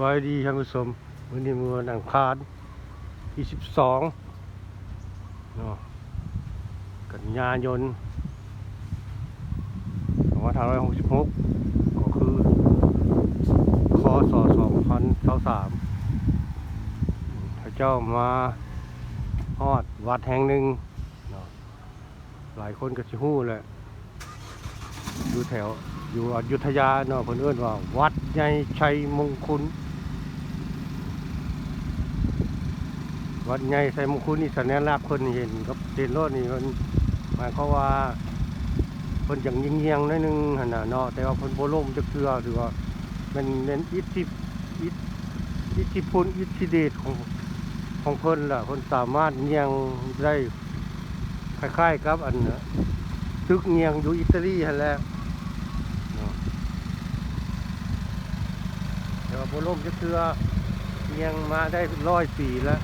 ไว้ดีท่านผู้ชมวันนี้มือวันอังคารที่สิบสองเนาะกันยายนสองพันห้าร้อยหกสิบหกก็คือคศสองพันสามพระเจ้ามาฮอดวัดแห่งหนึ่งเนาะหลายคนก็ชิฮู้แหละอยู่แถวอยู่อยุธยาเนาะเพิ่นเอิ้นว่า วัดใหญ่ชัยมงคล วัดใหญ่มงคลนี่สัญลักษณ์เพิ่นเห็นกับเห็นรถนี่เพิ่นหมายความว่าเพิ่นจังยิงเงียงนิดนึงหันน่ะเนาะแต่ว่าเพิ่นบ่ล่มจักเทื่อหรือว่ามันเป็นอิทธิอิทอิทธิพลอิทธิเดชของของเพิ่นล่ะเพิ่นสามารถเงียงได้คล้ายๆกับ อันน่ะตึกเงียงอยู่อิตาลีหันแหละเดี๋ยวโบล่มจะเทือเงียงมาได้ร้อยปีแล้ว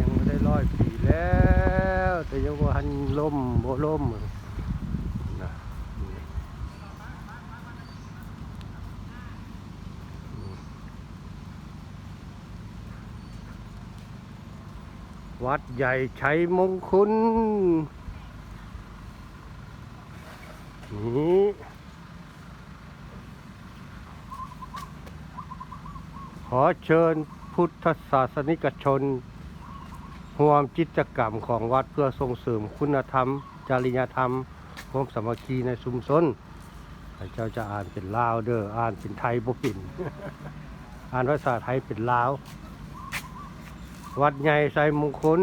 ยังไม่ได้ร้อยปีแล้ว แต่ ยังว่าหันล่มโบล่มนะวัดใหญ่ชัยมงคลนี่ขอเชิญพุทธศาสนิกชน ร่วมกิจกรรมของวัดเพื่อส่งเสริมคุณธรรม จริยธรรมความสามัคคีในชุมชนเจ้าจะอ่านเป็นลาวเด้ออ่านเป็นไทยบ่เป็นอ่านภาษาไทยเป็นลาว วัดใหญ่ไซมงคล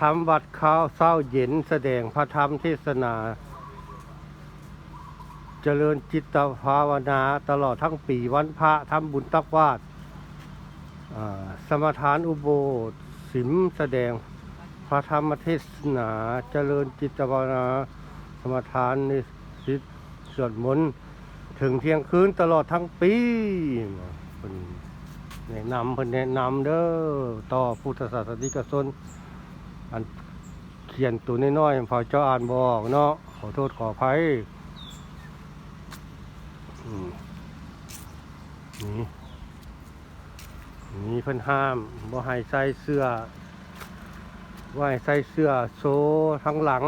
ทำวัดข้าวเศร้าเย็นแสดงพระธรรมเทศนา เจริญจิตภาวนาตลอดทั้งปีวันพระทำบุญตักวาด สมทานอุโบสถสิมแสดงพระธรรมเทศนาเจริญจิตภาวนาสมทานในสิทธิสวดมนต์ถึงเที่ยงคืนตลอดทั้งปีเพิ่นแนะนำเพิ่นแนะนำเด้อต่อพุทธศาสนิกชนอันเขียนตัวน้อยๆพอเจ้าอ่านบอกเนาะขอโทษขออภัยนี่ นี่เพิ่นห้ามบ่ให้ใส่เสื้อว่าให้ใส่เสื้อโซทั้งหลัง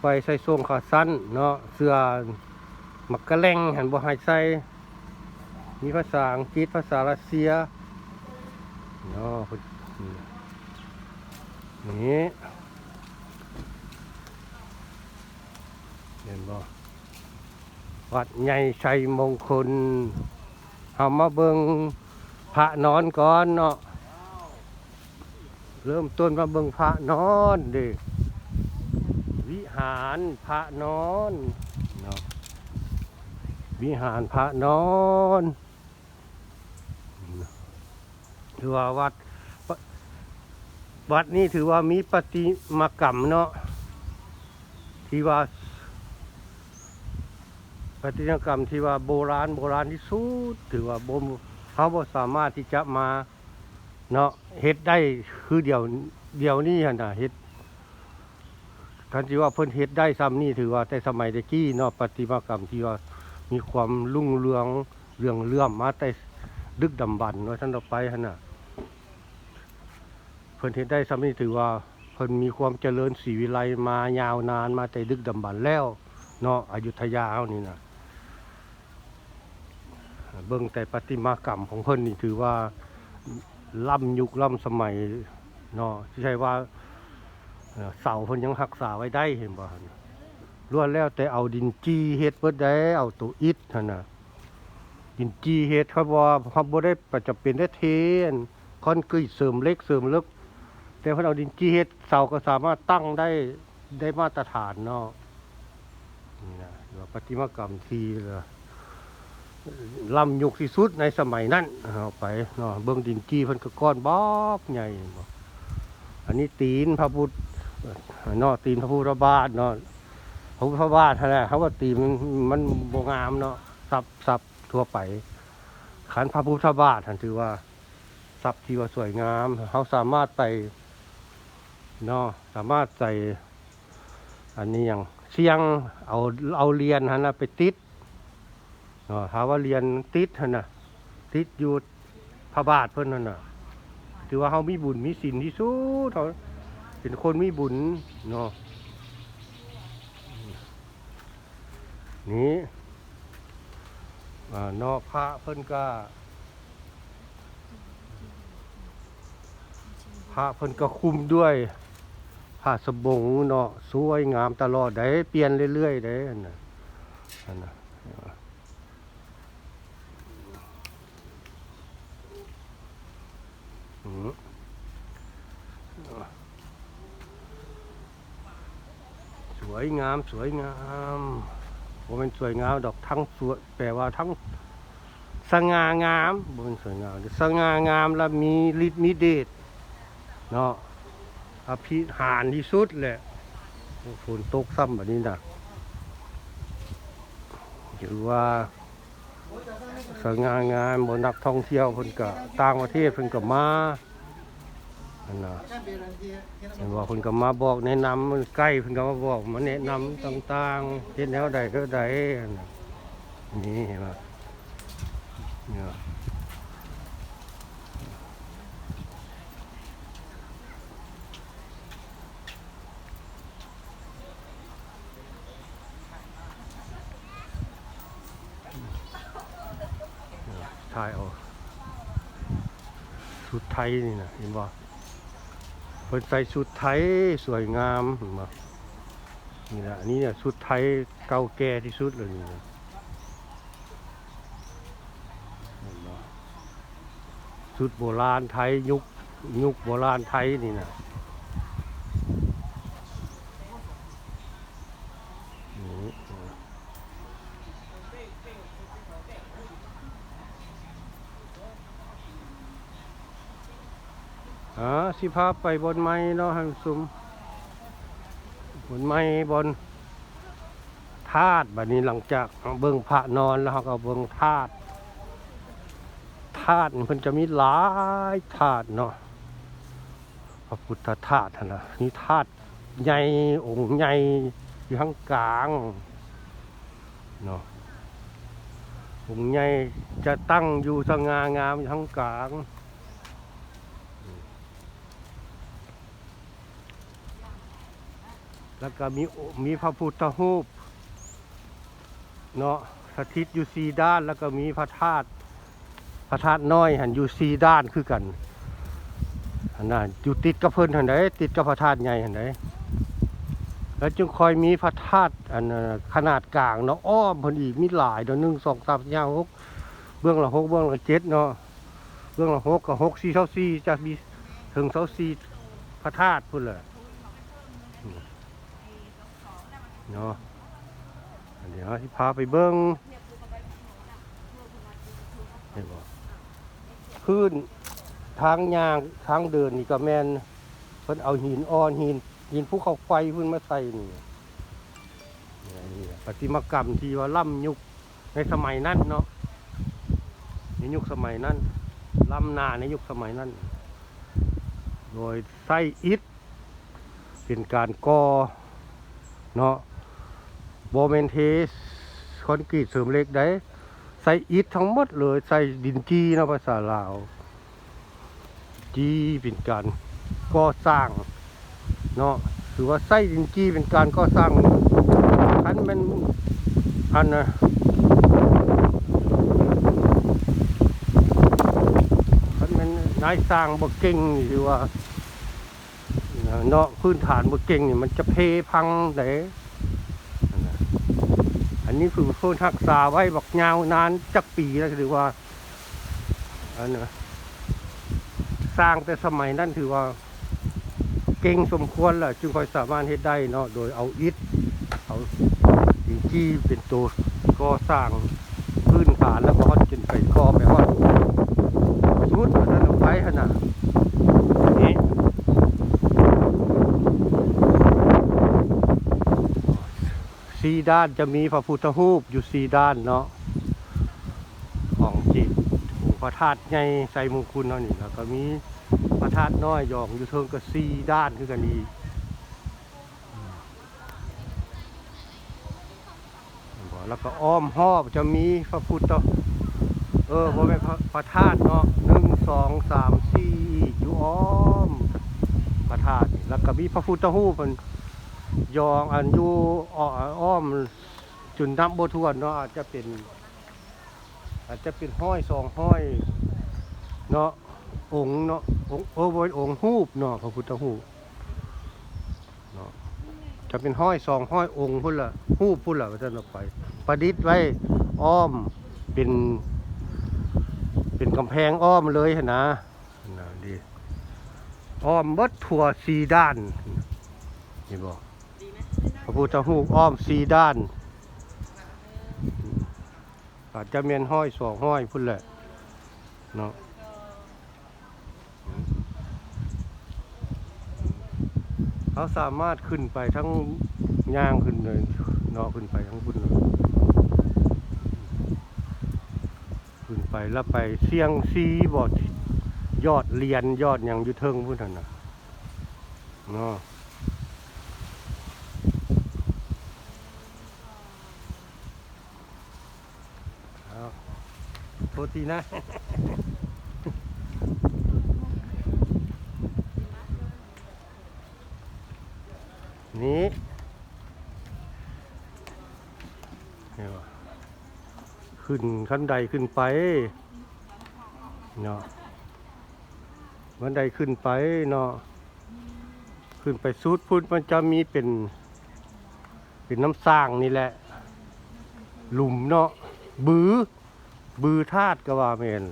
ไปใส่ทรงขาสั้นเนาะเสื้อมักกะแรงหันบ่ให้ใส่มีภาษาอังกฤษภาษารัสเซียเนาะนนี่เห็นบ่วัดใหญ่ชัยมงคลเฮามาเบิ่ง พระนอนก่อนเนาะเริ่มต้นมาเบิ่งพระนอนเดิวิหารพระนอนเนาะวิหารพระนอนถือว่าวัดวัดนี้ถือว่ามีปฏิมากรรมเนาะที่ว่าปฏิมากรรมที่ว่าโบราณโบราณที่สุดถือว่าบ่ม เขาบ่สามารถที่จะมาเนาะเฮ็ดได้คือเดียวเดียวนี้หั่นน่ะเฮ็ดคันที่ว่าเพิ่นเฮ็ดได้ซ้ำนี่ถือว่าแต่สมัยตะกี้เนาะปฏิมากรรมที่ว่ามีความรุ่งเรืองเรื่องเลื่อมมาแต่ดึกดำบรรพ์ว่าท่านต่อไปหั่นน่ะเพิ่นเฮ็ดได้ซ้ำนี่ถือว่าเพิ่นมีความเจริญศรีวิไลมายาวนานมาแต่ดึกดำบรรพ์แล้วเนาะอยุธยาเฮานี่น่ะ เบิ่งแต่ประติมากรรมของเพิ่นนี่ถือว่าล้ำยุคล้ำสมัยเนาะที่ใช่ว่าเสาเพิ่นยังรักษาไว้ได้เห็นบ่ะล้วนแล้วแต่เอาดินจี้เฮ็ดเบิดได้เอาตัวอิฐหั่นน่ะดินจี้เฮ็ดเขาว่าเขาบ่ได้ประจำเป็นได้เทนคอนกรีตเสริมเล็กเสริมลึก แต่เพิ่นเอาดินจี้เฮ็ดเสาก็สามารถตั้งได้ได้มาตรฐานเนาะนี่นะถือว่าประติมากรรมที่ละ ลำยุคที่สุดในสมัยนั้นเอาไปเนาะเบิ้องดินกี้เพิ่นก็ก้อนบอบใหญ่อันนี้ตีนพระพุทธเนาะตีนพระพุทธบาทเนาะพระพุทธบาทนั่นแหละเขาก็ตีนมันมันบ่งามเนาะสับสับทั่วไปขันพระพุทธบาทท่านถือว่าทรัพย์ที่ว่าสวยงามเขาสามารถไปเนาะสามารถใส่อันนี้อย่างเชียงเอาเอาเรียนฮะนะไปติด เนาะถาว่าเรียนติดนะติดอยู่พระบาทเพิ่นนั่นน่ะ ถือว่าเขามีบุญมีศีลที่สุดเขาเป็นคนมีบุญเนาะนี่อ่าเนาะพระเพิ่นก็พระเพิ่นก็คุมด้วยผ้าสบงเนาะสวยงามตลอดได้เปลี่ยนเรื่อยๆได้อันน่ะอันน่ะ วยงามสวยงามบ่เป็นสวยงามดอกทั้งสวยแปลว่าทั้งสง่างามบ่เป็นสวยงามสง่างามแล้วมีฤทธิ์มีเดชเนาะอภิหารที่สุดแหละฝนตกซ้ำแบบนี้นะหรือว่าสง่างามบนนักท่องเที่ยวเพิ่นก็ต่างประเทศเพิ่นก็มา อันน่ะเห็นว่าเพิ่นก็มาบอกแนะนำมันใกล้เพิ่นก็มาบอกมาแนะนำต่างๆเฮ็ดแนวใดก็ใดอันน่ะนี่เห็นบ่เนี่ยถ่ายเอาชุดไทยนี่นะเห็นบ่ เพิ่นใส่ชุดไทยสวยงามมานี่แหละอันนี้เนี่ยชุดไทยเก่าแก่ที่สุดเลยนี่ชุดโบราณไทยยุคยุคโบราณไทยนี่นะนี่ อ่า สิพาไปบนไม้เนาะฮันซุมบนไม้บนธาตุบัดนี้หลังจากเบิ่งพระนอนแล้วเราก็เบิ่งธาตุธาตุมันจะมีหลายธาตุเนาะพระพุทธธาตุนนะนี่ธาตุใหญ่องค์ใหญ่อยู่ข้างกลางเนาะองค์ใหญ่จะตั้งอยู่สง่างามอยู่ข้างกลาง แล้วก็มีมีพระพุทธรูปเนาะสถิตอยู่สีด้าน แล้วก็มีพระธาตุพระธาตุน้อยหันอยู่สีด้านคือกันหันน่ะอยู่ติดกับเพิ่นหันไดติดกับพระธาตุใหญ่หันไดแล้วจึงคอยมีพระธาตุอันขนาดกลางเนาะอ้อมเพิ่นอีกมีหลายเนาะหนึ่งสองสามสี่ห้าหกเบื้องละหกเบื้องละเจ็ดเนาะเบื้องละหกกับหกสี่เท่าสี่จะมีถึงเท่าสี่พระธาตุพุ่นเลย เนาะเดี๋ยวที่พาไปเบิ้งเห็นบ่พื้นทางยางทางเดินนี่ก็แมนเพิ่นเอาหินอ่อนหิน หินภูเขาไฟเพิ่นมาใส่นี่นี่ประติมากรรมที่ว่าล่ำยุคในสมัยนั้นเนาะในยุคสมัยนั้นล้ำนาในยุคสมัยนั้น โดยไส้อิฐเป็นการก่อเนาะ โบเมนเทสคอนกรีตเสริมเหล็กได้ ใส่อิฐทั้งหมดเลย ใส่ดินจีนะภาษาลาว จีเป็นการก่อสร้างเนาะถือว่าใส่ดินจีเป็นการก่อสร้างคันมันอันนะคันมันนายสร้างบ่เก่งนี่ถือว่าเนาะพื้นฐานบ่เก่งนี่มันจะเพพังได้อัน นี้คือเพิ่นรักษาไว้บักยาวนานจักปีแล้วถือว่าอันนะสร้างแต่สมัยนั้นถือว่า เก่งสมควรแหละจึงค่อยสามารถเฮ็ดได้เนาะโดยเอาอิฐเอาดินจี้เป็นตัวก่อสร้างพื้นฐานแล้วก็จนไปก่อไปฮอดสุดนั้นเอาไปหั่นน่ะ สี่ด้านจะมีพระพุทธรูปอยู่สี่ด้านเนาะของจิตพระธาตุใหญ่ไสมงคลเนาะนี่แล้วก็มีพระธาตุน้อยหยองอยู่เทิงก็สี่ด้านคือกันอีแล้วก็อ้อมรอบจะมีพระพุทธเออบ่แม่นพระพระธาตุเนาะหนึ่งสองสามสี่อยู่อ้อมพระธาตุแล้วก็มีพระพุทธรูปมัน ยองอันอยู่อ้อมจุนน้ำบ่ทวนเนาะอาจจะเป็น อาจจะเป็นห้อยสองห้อยเนาะองค์เนาะองค์โอ้บนองค์ฮูบเนาะพระพุทธฮูเนาะจะเป็นห้อยสองห้อยองค์พุ่นละฮูบพุ่นละว่าจะนเอาไป ประดิษฐ์ไว้อ้อมเป็นเป็นกำแพงอ้อมเลยหั่นะนะดีอ้อมบดทั่วสี่ด้านนี่บอก ระพุทธฮูปอ้อมสีด้านอาจจะเมียนห้อยสองห้อยพุ่นแหละเนาะเขาสามารถขึ้นไปทั้งย่างขึ้นเลยเนาะขึ้นไปทั้งพุ่นเลยขึ้นไปแล้วไปเสียงซีบอดยอดเรียนยอดอย่างยุเทิงพุ่นน่ะเนาะ เอาโทีนะ นี่เห็นปะขึ้นขั้นใดขึ้นไปเนาะบันไดขึ้นไปเนาะขึ้นไปสุดพุ่นมันจะมีเป็น เป็นน้ำสร้างนี่แหละ หลุมเนาะบื้อ บือธาตุก็ว่าแม่น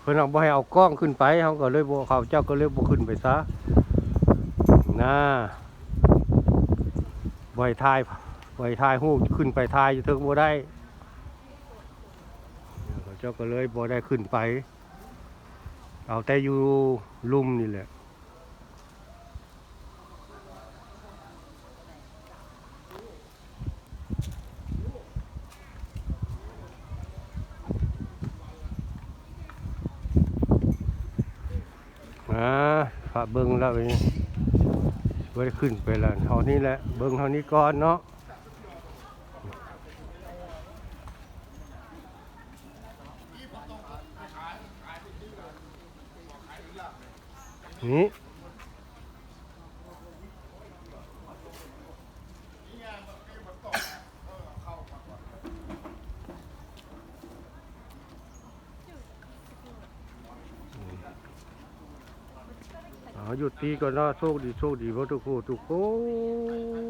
เพิ่นเอาบ่ให้เอากล้องขึ้นไปเขาก็เลยบ่เขาเจ้าก็เลยบ่ขึ้นไปซะนะให้ถ่ายให้ถ่ายรูขึ้นไปถ่ายอยู่เทิงบ่ได้เขาเจ้าก็เลยบ่ได้ขึ้นไป เอาแต่อยู่ลุ่มนี่แหละ อ่าฝา เบิ้งแล้วไปไว้ขึ้นไปแล้วเท่านี้แหละ เบิ้งเท่านี้ก่อนเนาะนี่ เอาหยุดตีก่อนเนาะโชคดีโชคดีเพราะทุกคนทุกคน